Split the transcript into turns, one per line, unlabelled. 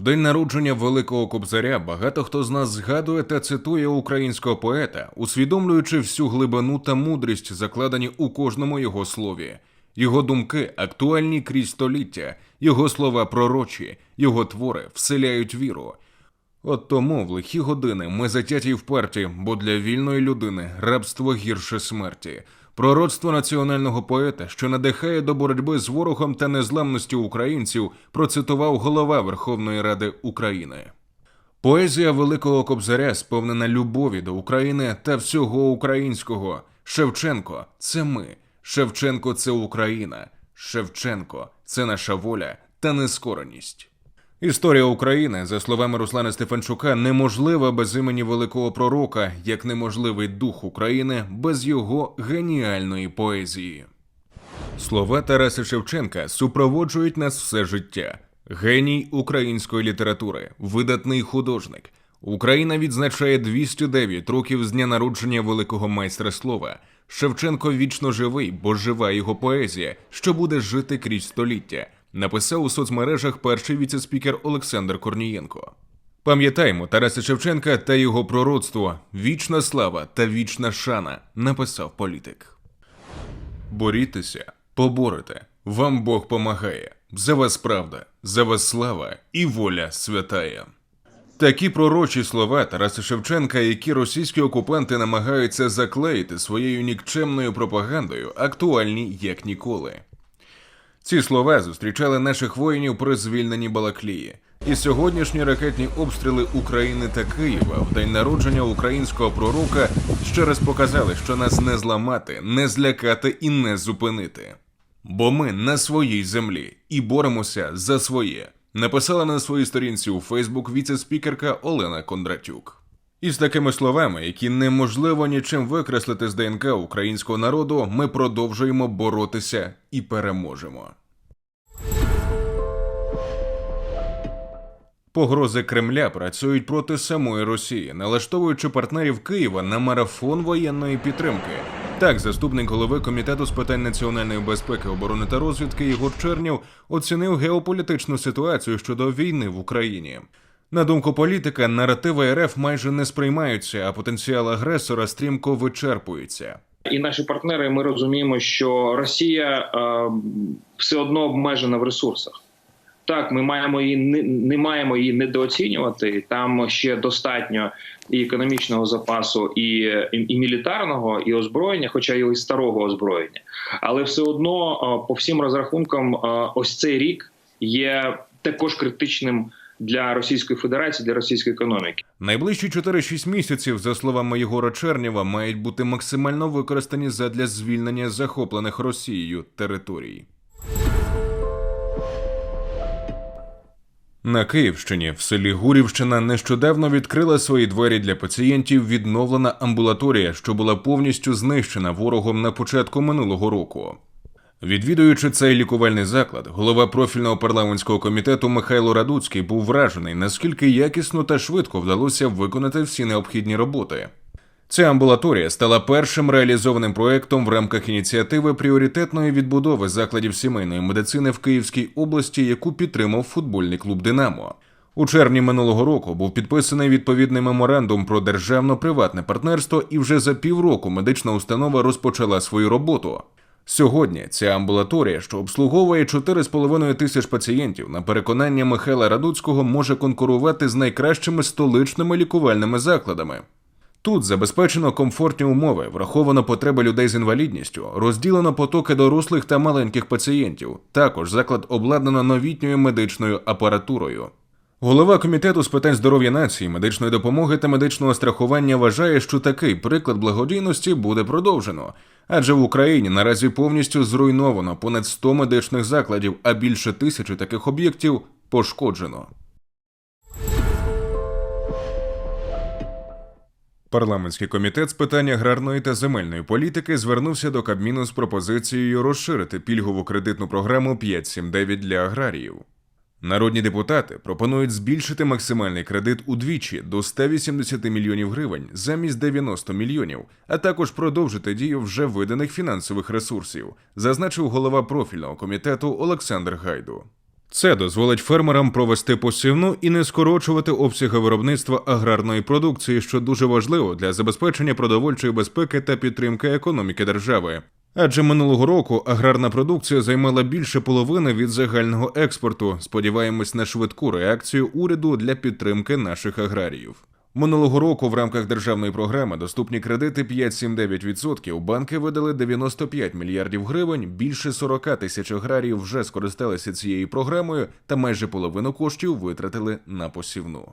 В день народження Великого Кобзаря багато хто з нас згадує та цитує українського поета, усвідомлюючи всю глибину та мудрість, закладені у кожному його слові. Його думки актуальні крізь століття, його слова пророчі, його твори вселяють віру. От тому в лихі години ми затяті й вперті, бо для вільної людини рабство гірше смерті. Пророцтво національного поета, що надихає до боротьби з ворогом та незламністю українців, процитував голова Верховної Ради України. Поезія Великого Кобзаря сповнена любові до України та всього українського. Шевченко це ми. Шевченко це Україна. Шевченко це наша воля та нескореність. Історія України, за словами Руслана Стефанчука, неможлива без імені великого пророка, як неможливий дух України без його геніальної поезії. Слова Тараса Шевченка супроводжують нас все життя. Геній української літератури, видатний художник. Україна відзначає 209 років з дня народження великого майстра слова. Шевченко вічно живий, бо жива його поезія, що буде жити крізь століття. Написав у соцмережах перший віцеспікер Олександр Корнієнко. Пам'ятаємо Тараса Шевченка та його пророцтво. Вічна слава та вічна шана, написав політик. Борітеся, поборете. Вам Бог помагає. За вас правда, за вас слава і воля святая. Такі пророчі слова Тараса Шевченка, які російські окупанти намагаються заклеїти своєю нікчемною пропагандою, актуальні як ніколи. Ці слова зустрічали наших воїнів при звільненні Балаклії. І сьогоднішні ракетні обстріли України та Києва в день народження українського пророка ще раз показали, що нас не зламати, не злякати і не зупинити. Бо ми на своїй землі і боремося за своє. Написала на своїй сторінці у Фейсбук віце-спікерка Олена Кондратюк. І з такими словами, які неможливо нічим викреслити з ДНК українського народу, ми продовжуємо боротися і переможемо. Погрози Кремля працюють проти самої Росії, налаштовуючи партнерів Києва на марафон воєнної підтримки. Так, заступник голови комітету з питань національної безпеки, оборони та розвідки Ігор Чернів оцінив геополітичну ситуацію щодо війни в Україні. На думку політика, наративи РФ майже не сприймаються, а потенціал агресора стрімко вичерпується.
І наші партнери ми розуміємо, що Росія е, все одно обмежена в ресурсах. Так, ми маємо її не, не маємо її недооцінювати. Там ще достатньо і економічного запасу, і, і, і мілітарного, і озброєння, хоча й старого озброєння. Але все одно, е, по всім розрахункам, е, ось цей рік є також критичним для Російської Федерації, для російської економіки.
Найближчі 4-6 місяців, за словами Єгора Чернєва, мають бути максимально використані задля звільнення захоплених Росією територій. На Київщині в селі Гурівщина нещодавно відкрила свої двері для пацієнтів відновлена амбулаторія, що була повністю знищена ворогом на початку минулого року. Відвідуючи цей лікувальний заклад, голова профільного парламентського комітету Михайло Радуцький був вражений, наскільки якісно та швидко вдалося виконати всі необхідні роботи. Ця амбулаторія стала першим реалізованим проектом в рамках ініціативи пріоритетної відбудови закладів сімейної медицини в Київській області, яку підтримав футбольний клуб Динамо. У червні минулого року був підписаний відповідний меморандум про державно-приватне партнерство, і вже за півроку медична установа розпочала свою роботу. Сьогодні ця амбулаторія, що обслуговує 4,5 тисяч пацієнтів, на переконання Михайла Радуцького, може конкурувати з найкращими столичними лікувальними закладами. Тут забезпечено комфортні умови, враховано потреби людей з інвалідністю, розділено потоки дорослих та маленьких пацієнтів. Також заклад обладнано новітньою медичною апаратурою. Голова комітету з питань здоров'я нації, медичної допомоги та медичного страхування вважає, що такий приклад благодійності буде продовжено, адже в Україні наразі повністю зруйновано понад 100 медичних закладів, а більше тисячі таких об'єктів пошкоджено. Парламентський комітет з питань аграрної та земельної політики звернувся до Кабміну з пропозицією розширити пільгову кредитну програму 579 для аграріїв. Народні депутати пропонують збільшити максимальний кредит удвічі до 180 мільйонів гривень замість 90 мільйонів, а також продовжити дію вже виданих фінансових ресурсів, зазначив голова профільного комітету Олександр Гайду. Це дозволить фермерам провести посівну і не скорочувати обсяги виробництва аграрної продукції, що дуже важливо для забезпечення продовольчої безпеки та підтримки економіки держави. Адже минулого року аграрна продукція займала більше половини від загального експорту. Сподіваємось на швидку реакцію уряду для підтримки наших аграріїв. Минулого року в рамках державної програми доступні кредити 5-7-9%. Банки видали 95 мільярдів гривень. Більше 40 тисяч аграріїв вже скористалися цією програмою, та майже половину коштів витратили на посівну.